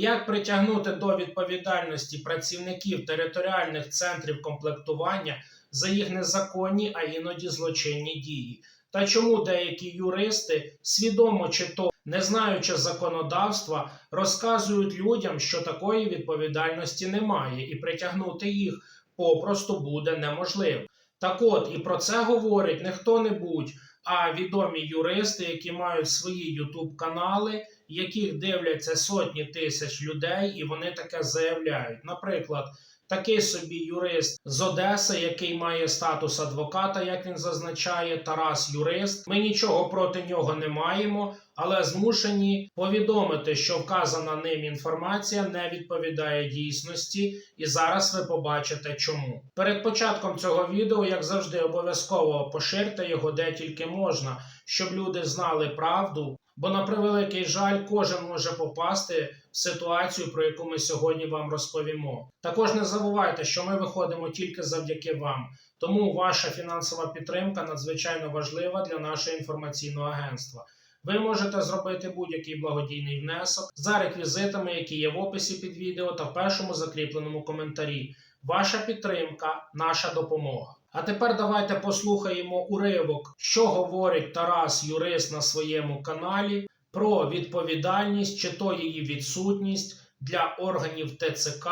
Як притягнути до відповідальності працівників територіальних центрів комплектування за їх незаконні, а іноді злочинні дії? Та чому деякі юристи, свідомо чи то не знаючи законодавства, розказують людям, що такої відповідальності немає, і притягнути їх попросту буде неможливо. Так от і про це говорить не хто-небудь, а відомі юристи, які мають свої ютуб канали, яких дивляться сотні тисяч людей, і вони таке заявляють. Наприклад, такий собі юрист з Одеси, який має статус адвоката, як він зазначає, Тарас Юрист. Ми нічого проти нього не маємо, але змушені повідомити, що вказана ним інформація не відповідає дійсності, і зараз ви побачите чому. Перед початком цього відео, як завжди, обов'язково поширте його де тільки можна, щоб люди знали правду. Бо на превеликий жаль, кожен може попасти в ситуацію, про яку ми сьогодні вам розповімо. Також не забувайте, що ми виходимо тільки завдяки вам. Тому ваша фінансова підтримка надзвичайно важлива для нашого інформаційного агентства. Ви можете зробити будь-який благодійний внесок за реквізитами, які є в описі під відео та в першому закріпленому коментарі. Ваша підтримка, наша допомога. А тепер давайте послухаємо уривок, що говорить Тарас Юрист на своєму каналі про відповідальність чи то її відсутність для органів ТЦК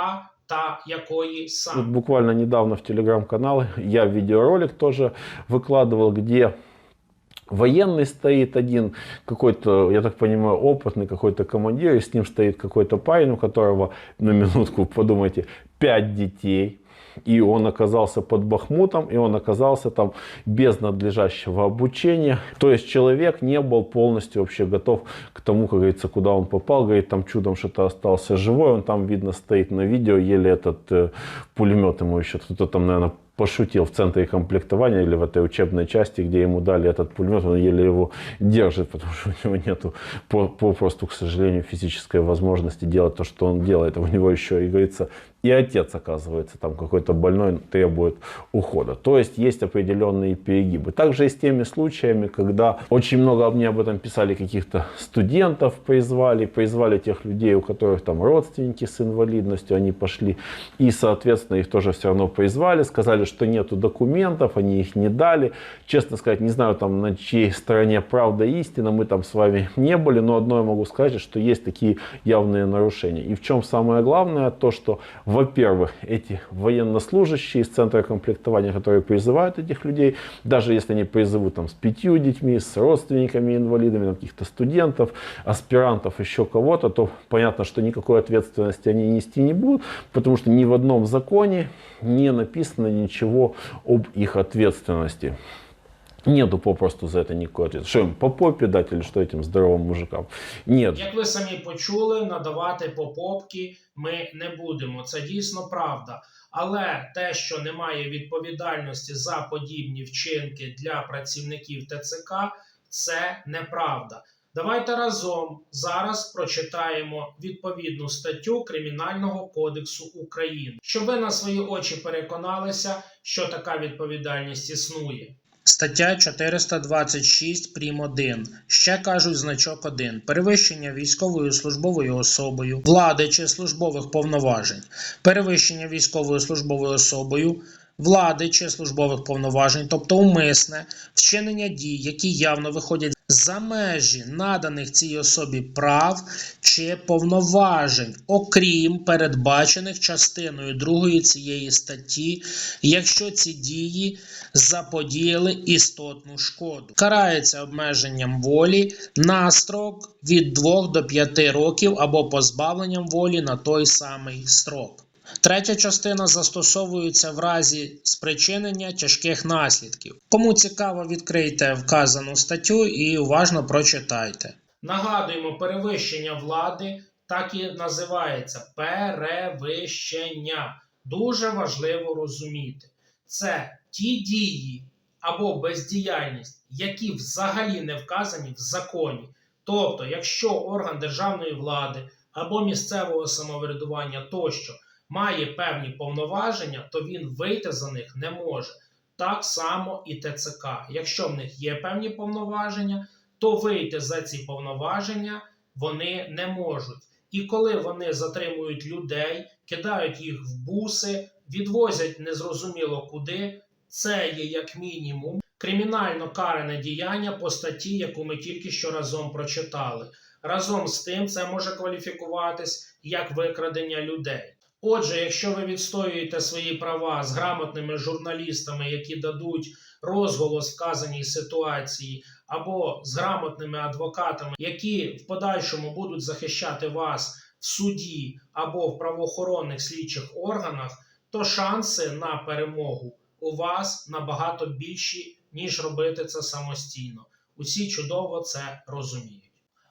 та якої Вот саме. буквально недавно в телеграм-канал я видеоролик тоже выкладывал, где военный стоит один, какой-то, я так понимаю, опытный какой-то командир, и с ним стоит какой-то парень, у которого, на минутку подумайте, пять детей. И он оказался под Бахмутом, и он оказался там без надлежащего обучения. То есть человек не был полностью вообще готов к тому, как говорится, куда он попал. Говорит, там чудом что-то остался живой. Он там, видно, стоит на видео, еле этот э, пулемет ему еще кто-то там, наверное, пошутил в центре комплектования или в этой учебной части, где ему дали этот пулемет, он еле его держит, потому что у него нету по- попросту, к сожалению, физической возможности делать то, что он делает. У него еще, и говорится, и отец, оказывается, там какой-то больной требует ухода. То есть есть определенные перегибы. Также и с теми случаями, когда очень много мне об этом писали каких-то студентов, призвали, призвали тех людей, у которых там родственники с инвалидностью, они пошли и, соответственно, их тоже все равно призвали, сказали, что нету документов, они их не дали. Честно сказать, не знаю там на чьей стороне правда и истина, мы там с вами не были, но одно я могу сказать, что есть такие явные нарушения. И в чем самое главное, то что, во-первых, эти военнослужащие из центра комплектования, которые призывают этих людей, даже если они призовут там с пятью детьми, с родственниками инвалидами, каких-то студентов, аспирантов, еще кого-то, то понятно, что никакой ответственности они нести не будут, потому что ни в одном законе не написано ничего об их ответственности. Нету попросту за это никакой ответственности. Что им по попе дать или что этим здоровым мужикам? Нет. Як ви самі почули, надавати попопки ми не будемо. Це дійсно правда. Але те, що немає відповідальності за подібні вчинки для працівників ТЦК, це неправда. Давайте разом зараз прочитаємо відповідну статтю Кримінального кодексу України, щоб ви на свої очі переконалися, що така відповідальність існує. Стаття 426 прим. 1. Ще кажуть значок 1. Перевищення військовою службовою особою, влади чи службових повноважень. Перевищення військовою службовою особою, влади чи службових повноважень, тобто умисне, вчинення дій, які явно виходять за межі наданих цій особі прав чи повноважень, окрім передбачених частиною 2 цієї статті, якщо ці дії заподіяли істотну шкоду. Карається обмеженням волі на строк від 2 до 5 років або позбавленням волі на той самий строк. Третя частина застосовується в разі спричинення тяжких наслідків. Кому цікаво, відкрийте вказану статтю і уважно прочитайте. Нагадуємо, перевищення влади так і називається перевищення. Дуже важливо розуміти. Це ті дії або бездіяльність, які взагалі не вказані в законі. Тобто, якщо орган державної влади або місцевого самоврядування тощо має певні повноваження, то він вийти за них не може. Так само і ТЦК. Якщо в них є певні повноваження, то вийти за ці повноваження вони не можуть. І коли вони затримують людей, кидають їх в буси, відвозять незрозуміло куди, це є як мінімум кримінально каране діяння по статті, яку ми тільки що разом прочитали. Разом з тим, це може кваліфікуватись як викрадення людей. Отже, якщо ви відстоюєте свої права з грамотними журналістами, які дадуть розголос вказаній ситуації, або з грамотними адвокатами, які в подальшому будуть захищати вас в суді або в правоохоронних слідчих органах, то шанси на перемогу у вас набагато більші, ніж робити це самостійно. Усі чудово це розуміють.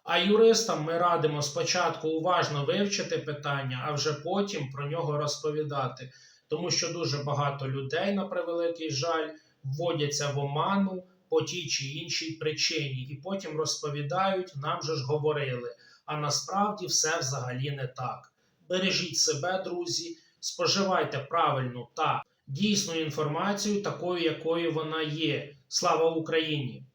А юристам ми радимо спочатку уважно вивчити питання, а вже потім про нього розповідати, тому що дуже багато людей, на превеликий жаль, вводяться в оману по тій чи іншій причині, і потім розповідають, нам же ж говорили. А насправді все взагалі не так. Бережіть себе, друзі, споживайте правильну та дійсну інформацію, такою, якою вона є. Слава Україні!